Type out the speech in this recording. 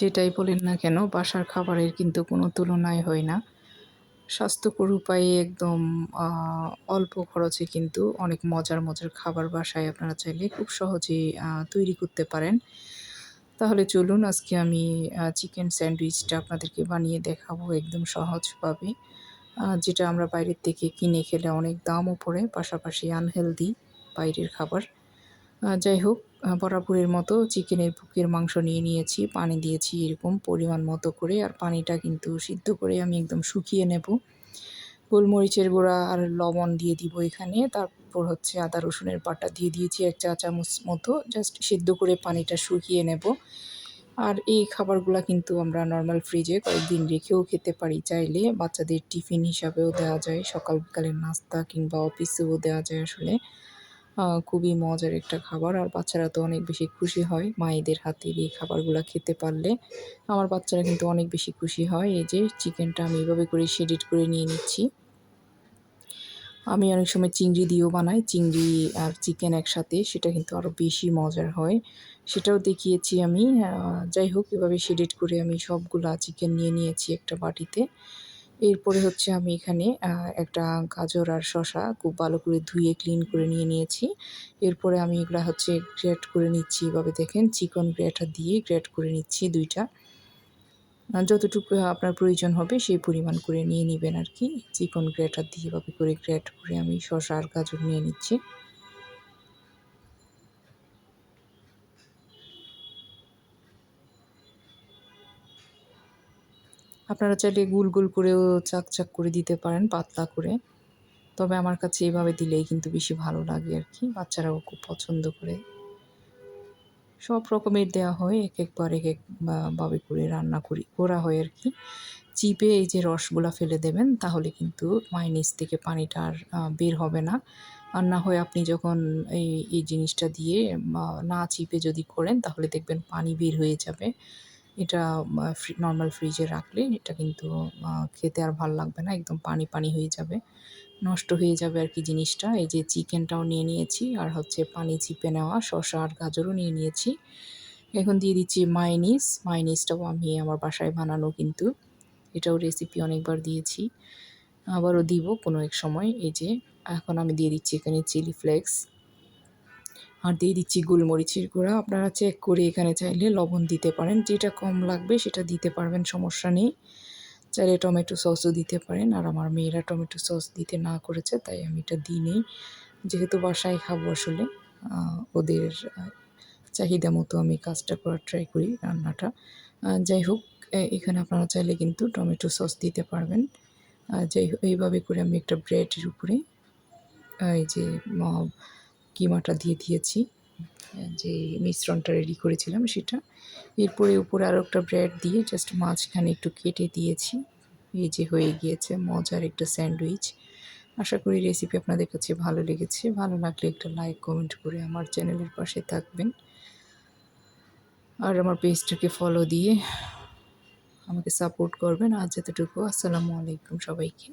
যেটাই বলেন না কেন, বাসার খাবারের কিন্তু কোনো তুলনায় হয় না। স্বাস্থ্যকর উপায়ে একদম অল্প খরচে কিন্তু অনেক মজার মজার খাবার বাসায় আপনারা চাইলে খুব সহজেই তৈরি করতে পারেন। তাহলে চলুন, আজকে আমি চিকেন স্যান্ডউইচটা আপনাদেরকে বানিয়ে দেখাবো একদম সহজভাবে। যেটা আমরা বাইরের থেকে কিনে খেলে অনেক দামও পড়ে, পাশাপাশি আনহেলদি বাইরের খাবার। যাই হোক বরাবরের মতো চিকেনের বুকের মাংস নিয়ে নিয়েছি, পানি দিয়েছি এরকম পরিমাণ মতো করে, আর পানিটা কিন্তু সিদ্ধ করে আমি একদম শুকিয়ে নেব। গোলমরিচের গুঁড়া আর লবণ দিয়ে দিব এখানে, তারপর হচ্ছে আদা রসুনের বাটা দিয়ে দিয়েছি এক চা চামচ মতো জাস্ট সিদ্ধ করে পানিটা শুকিয়ে নেব। আর এই খাবারগুলা কিন্তু আমরা নর্মাল ফ্রিজে কয়েকদিন রেখেও খেতে পারি, চাইলে বাচ্চাদের টিফিন হিসাবেও দেওয়া যায় সকাল বিকালের নাস্তা কিংবা অফিসেও দেওয়া যায় আসলে। খুবই মজার একটা খাবার। আর বাচ্চারা তো অনেক বেশি খুশি হয় মায়েদের হাতের এই খাবারগুলো খেতে পারলে। আমার বাচ্চারা কিন্তু অনেক বেশি খুশি হয়। এই যে চিকেনটা আমি এভাবে করে শেডিট করে নিয়ে নিচ্ছি। আমি অনেক সময় চিংড়ি দিয়েও বানাই। চিংড়ি আর চিকেন একসাথে, সেটা কিন্তু আরও বেশি মজার হয়। সেটাও দেখিয়েছি আমি। যাই হোক, এভাবে শেডিট করে আমি সবগুলা চিকেন নিয়ে নিয়েছি একটা বাটিতে। এরপরে হচ্ছে আমি এখানে একটা গাজর আর শশা খুব ভালো করে ধুয়ে ক্লিন করে নিয়ে নিয়েছি। এরপরে আমি এগুলা হচ্ছে গ্রেট করে নিচ্ছি, এভাবে দেখেন, চিকন গ্রেটার দিয়ে গ্রেট করে নিচ্ছি দুইটা। যতটুকু আপনার প্রয়োজন হবে সেই পরিমাণ করে নিয়ে নেবেন আর কি। চিকন গ্রেটার দিয়ে এভাবে করে গ্রেট করে আমি শসা আর গাজর নিয়ে নিচ্ছি। আপনারা চাইলে গুল গুল করেও চাক চাক করে দিতে পারেন, পাতলা করে। তবে আমার কাছে এভাবে দিলেই কিন্তু বেশি ভালো লাগে আর কি। বাচ্চারাও খুব পছন্দ করে। সব রকমের দেওয়া হয়, এক একবার এক এক ভাবে করে রান্না করি, করা হয় আর কি। চিপে এই যে রসগুলা ফেলে দেবেন, তাহলে কিন্তু মাইনিস থেকে পানিটা আর বের হবে না। আর না হয় আপনি যখন এই এই জিনিসটা দিয়ে না চিপে যদি করেন, তাহলে দেখবেন পানি বের হয়ে যাবে। এটা নর্মাল ফ্রিজে রাখলে এটা কিন্তু খেতে আর ভালো লাগবে না, একদম পানি পানি হয়ে যাবে, নষ্ট হয়ে যাবে আর কি জিনিসটা। এই যে চিকেনটাও নিয়ে নিয়েছি, আর হচ্ছে পানি চিপে নেওয়া, শসা আর গাজরও নিয়ে নিয়েছি। এখন দিয়ে দিচ্ছি মাইনিস মাইনিসটাও আমি আমার বাসায় বানানো কিন্তু, এটাও রেসিপি অনেকবার দিয়েছি, আবারও দিব কোনো এক সময়। এই যে, এখন আমি দিয়ে দিচ্ছি এখানে চিলি ফ্লেক্স আর দিয়ে দিচ্ছি গোলমরিচের গুঁড়া। আপনারা চেক করে এখানে চাইলে লবণ দিতে পারেন। যেটা কম লাগবে সেটা দিতে পারবেন, সমস্যা নেই। চাইলে টমেটো সসও দিতে পারেন। আর আমার মেয়েরা টমেটো সস দিতে না করেছে, তাই আমি এটা দিই নেই যেহেতু বাসায় খাব আসলে ওদের চাহিদা মতো আমি কাজটা করার ট্রাই করি রান্নাটা। যাই হোক এখানে আপনারা চাইলে কিন্তু টমেটো সস দিতে পারবেন। যাই হোক, এইভাবে করে আমি একটা ব্রেডের উপরে, এই যে কিমাটা দিয়ে দিয়েছি। যে মিশ্রণটা রেডি করেছিলাম সেটা। এরপরে উপরে আরও একটা ব্রেড দিয়ে জাস্ট মাঝখানে একটু কেটে দিয়েছি। এই যে হয়ে গিয়েছে, মজার একটা স্যান্ডউইচ আশা করি রেসিপি আপনাদের কাছে ভালো লেগেছে। ভালো লাগলে একটা লাইক কমেন্ট করে আমার চ্যানেলের পাশে থাকবেন। আর আমার পেজটাকে ফলো দিয়ে আমাকে সাপোর্ট করবেন। আজ এতটুকু। আসসালামু আলাইকুম সবাইকে।